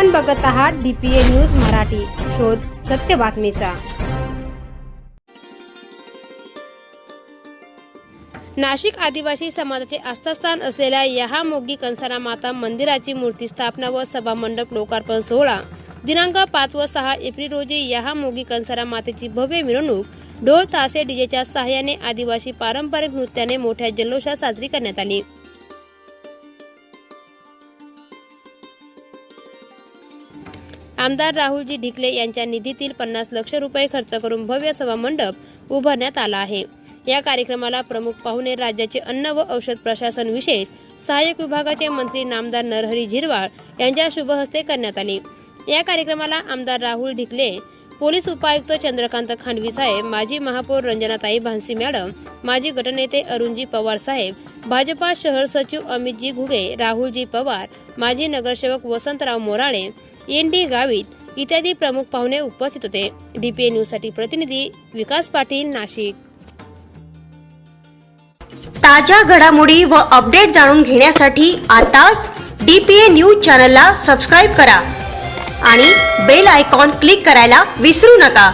आपण बघत आहात डीपीए न्यूज मराठी. शोध सत्य बातमीचा. नाशिक आदिवासी समाजाचे आस्थास्थान असलेल्या यहामोगी कंसारा माता मंदिराची मूर्ती स्थापना व सभामंडप लोकार्पण सोहळा. दिनांक पाच व सहा एप्रिल रोजी यहामोगी कंसारा मातेची भव्य मिरवणूक ढोल तासे डीजेच्या सहाय्याने आदिवासी पारंपरिक नृत्याने मोठ्या जल्लोषात साजरी करण्यात आली. आमदार राहुलजी ढिकले यांच्या निधीतील पन्नास लक्ष रुपये खर्च करून भव्य सभामंडप उभारण्यात आला आहे. या कार्यक्रमाला प्रमुख पाहुणे राज्याचे अन्न व औषध प्रशासन विशेष सहाय्यक विभागाचे मंत्री नामदार नरहरी झिरवाळ यांच्या शुभहस्ते करण्यात आले. या कार्यक्रमाला आमदार राहुल ढिकले पोलीस उपायुक्त चंद्रकांत खानवी साहेब माजी महापौर रंजनाताई भानसी मॅडम माजी गटनेते अरुणजी पवार साहेब भाजपा शहर सचिव अमितजी घुगे राहुलजी पवार माजी नगरसेवक वसंतराव मोराळे एन डी गावित इत्यादी प्रमुख पाहुणे उपस्थित होते. डीपीए न्यूजसाठी प्रतिनिधी विकास पाटील नाशिक. ताज्या घडामोडी व अपडेट जाणून घेण्यासाठी आताच डीपीए न्यूज चॅनलला सबस्क्राईब करा आणि बेल आयकॉन क्लिक करायला विसरू नका.